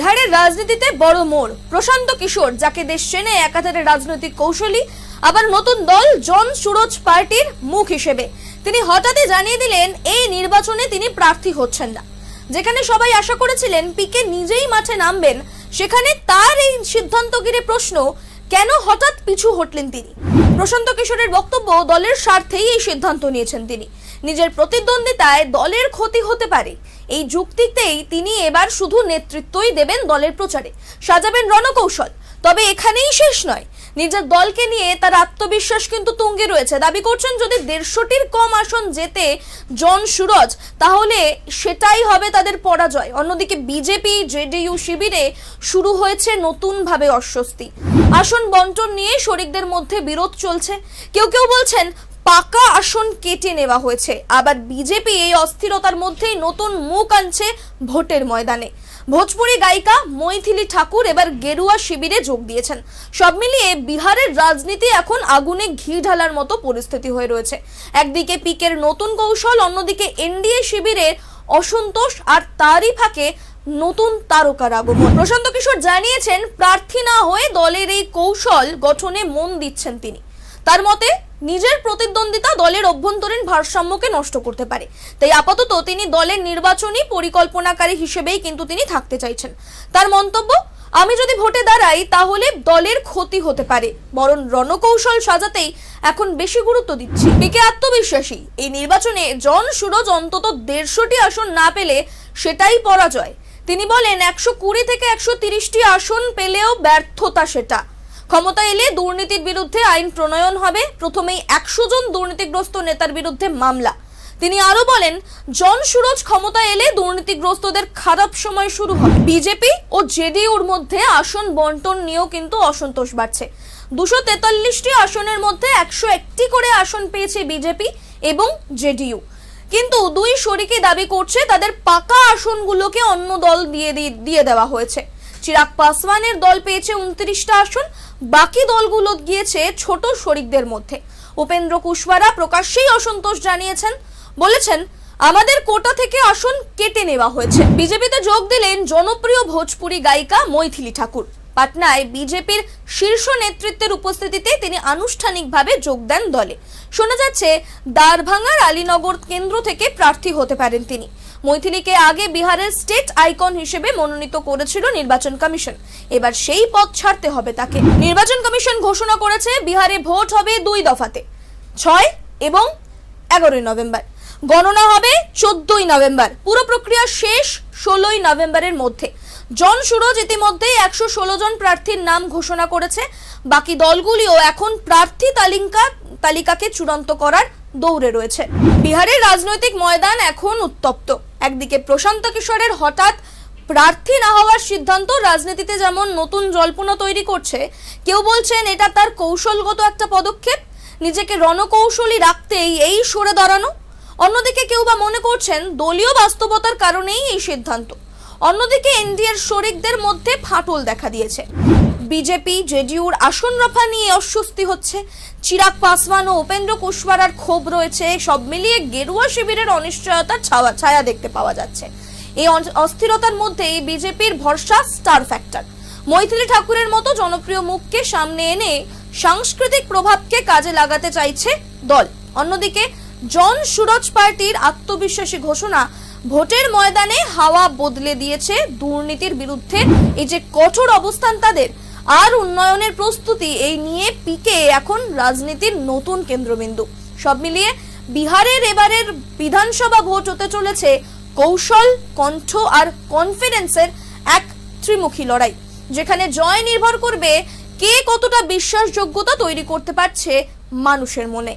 বিহারের রাজনীতিতে বড় মোড়। প্রশান্ত কিশোর, যাকে দেশ চেনে একাধারে রাজনৈতিক কৌশলী, আবার নতুন দল জন সুরজ পার্টির মুখ হিসেবে। তিনি হঠাৎই জানিয়ে দিলেন, এই নির্বাচনে তিনি প্রার্থী হচ্ছেন না। যেখানে সবাই আশা করেছিলেন, পিকে নিজেই মাঠে নামবেন, সেখানে তার এই সিদ্ধান্ত ঘিরে প্রশ্ন, কেন হঠাৎ পিছু হটলেন তিনি? প্রশান্ত কিশোরের বক্তব্য, দলের স্বার্থেই এই সিদ্ধান্ত নিয়েছেন তিনি। নিজের প্রতিদ্বন্দ্বিতায় দলের ক্ষতি হতে পারে। এই যুক্তিতেই তিনি এবার শুধু নেতৃত্বই দেবেন দলের প্রচারে। সাজাবেন রণকৌশল। তবে এখানেই শেষ নয়। নিজের দলকে নিয়ে তার আত্মবিশ্বাস কিন্তু তুঙ্গে রয়েছে। দাবি করছেন যদি দেড়শোটির কম আসন যেতে জন সুরজ, তাহলে সেটাই হবে তাদের পরাজয়। অন্যদিকে বিজেপি, জেডিইউ শিবিরে শুরু হয়েছে নতুনভাবে অস্বস্তি। আসন বন্টন নিয়ে শরিকদের মধ্যে বিরোধ চলছে। কেউ কেউ বলছেন পাকা আসন কেটে নেওয়া হয়েছে। আবার বিজেপি এই অস্থিরতার মধ্যেই নতুন মুখ আনছে ভোটের ময়দানে। ভোজপুরি গায়িকা মৈথিলি ঠাকুর এবার গেরুয়া শিবিরে যোগ দিয়েছেন। সব মিলিয়ে বিহারের রাজনীতি এখন আগুনে ঘি ঢালার মতো পরিস্থিতি হয়ে রয়েছে। একদিকে পিকের নতুন কৌশল, অন্যদিকে এনডিএ শিবিরের অসন্তোষ আর তারই ফাঁকে নতুন তারকার আগমন। প্রশান্ত কিশোর জানিয়েছেন, প্রার্থী না হয়ে দলের এই কৌশল গঠনে মন দিচ্ছেন তিনি। তার মতে নিজের প্রতিদ্বন্দ্বিতা দলের অভ্যন্তরীণ ভারসাম্যকে নষ্ট করতে পারে। তাই আপাতত তিনি দলের নির্বাচনী পরিকল্পনাকারী হিসেবেই কিন্তু তিনি থাকতে চাইছেন। তার মন্তব্য, আমি যদি ভোটে দাঁড়াই, তাহলে দলের ক্ষতি হতে পারে। বরং রণকৌশল সাজাতেই এখন বেশি গুরুত্ব দিচ্ছি। পিকে আত্মবিশ্বাসী, এই নির্বাচনে জন সুরজ অন্তত দেড়শোটি আসন না পেলে সেটাই পরাজয়। তিনি বলেন, একশো কুড়ি থেকে একশো তিরিশটি আসন পেলেও ব্যর্থতা সেটা। ক্ষমতা এলে দুর্নীতির বিরুদ্ধে আইন প্রণয়ন হবে। প্রথমেই একশো জন দুর্নীতিগ্রস্ত নেতার বিরুদ্ধে মামলা। তিনি আরও বলেন, জন সুরজ ক্ষমতা এলে দুর্নীতিগ্রস্তদের খারাপ সময় শুরু হবে। বিজেপি ও জেডিইউর মধ্যে আসন বন্টন নিয়েও কিন্তু অসন্তোষ বাড়ছে। দুশো তেতাল্লিশটি আসনের মধ্যে একশো একটি করে আসন পেয়েছে বিজেপি এবং জেডিইউ। কিন্তু দুই শরিকে দাবি করছে, তাদের পাকা আসনগুলোকে অন্য দল দিয়ে দিয়ে দেওয়া হয়েছে। চিরাগ পাসওয়ানের দল পেয়েছে উনত্রিশটা আসন বাকি দলগুলো গিয়েছে ছোট শরিকদের মধ্যে। উপেন্দ্র কুশওয়ারা প্রকাশ্যেই অসন্তোষ জানিয়েছেন, বলেছেন, আমাদের কোটা থেকে আসন কেটে নেওয়া হয়েছে। বিজেপিতে যোগ দিলেন জনপ্রিয় ভোজপুরি গায়িকা মৈথিলি ঠাকুর। পাটনায় বিজেপির শীর্ষ নেতৃত্বের উপস্থিতিতে তিনি আনুষ্ঠানিকভাবে যোগ দেন দলে। শোনা যাচ্ছে, দারভাঙ্গার আলীনগর কেন্দ্র থেকে প্রার্থী হতে পারেন তিনি। মৈথিলীকে আগে বিহারের স্টেট আইকন হিসেবে মনোনীত করেছিল নির্বাচন কমিশন। এবার সেই পদ ছাড়তে হবে তাকে। নির্বাচন কমিশন ঘোষণা করেছে, বিহারে ভোট হবে দুই দফাতে, ছয় এবং এগারোই নভেম্বর। গণনা হবে চোদ্দই নভেম্বর। পুরো প্রক্রিয়া শেষ ষোলোই নভেম্বরের মধ্যে। জন সুরজ ইতিমধ্যেই একশো ষোলো জন প্রার্থীর নাম ঘোষণা করেছে। বাকি দলগুলিও এখন প্রার্থী তালিকা, তালিকাকে চূড়ান্ত করার দৌড়ে রয়েছে। বিহারের রাজনৈতিক ময়দান এখন উত্তপ্ত। একদিকে প্রশান্ত কিশোরের হঠাৎ প্রার্থী না হওয়ার সিদ্ধান্ত, রাজনীতিতে যেমন নতুন জল্পনা তৈরি করছে, কেউ বলছেন এটা তার কৌশলগত একটা পদক্ষেপ। নিজেকে রণকৌশলী রাখতেই এই সরে দাঁড়ানো। অন্যদিকে কেউ বা মনে করছেন দলীয় বাস্তবতার কারণেই এই সিদ্ধান্ত। অন্যদিকে এনডিএর শরিকদের মধ্যে ফাটল দেখা দিয়েছে। বিজেপি, জেডিউর আসন রফা নিয়ে অস্বস্তি হচ্ছে। চিরাগ পাসওয়ান ও উপেন্দ্র কুশওয়ারার ক্ষোভ রয়েছে। সব মিলিয়ে গেরুয়া শিবিরের অনিশ্চয়তার ছায়া ছায়া দেখতে পাওয়া যাচ্ছে। এই অস্থিরতার মধ্যেই বিজেপির ভরসা স্টার ফ্যাক্টর। মৈথিলি ঠাকুরের মতো জনপ্রিয় মুখকে সামনে এনে সাংস্কৃতিক প্রভাবকে কাজে লাগাতে চাইছে দল। অন্যদিকে, জন সুরজ পার্টির আত্মবিশ্বাসী ঘোষণা ভোটের ময়দানে হাওয়া বদলে দিয়েছে দুর্নীতির বিরুদ্ধে। এই যে কঠোর অবস্থান তাদের আর উন্নয়নের প্রস্তুতি এই নিয়ে পিকে এখন রাজনীতির নতুন কেন্দ্রবিন্দু। সব মিলিয়ে বিহারের এবারের বিধানসভা ভোট হতে চলেছে কৌশল, কণ্ঠ আর কনফিডেন্সের এক ত্রিমুখী লড়াই, যেখানে জয় নির্ভর করবে কে কতটা বিশ্বাসযোগ্যতা তৈরি করতে পারছে মানুষের মনে।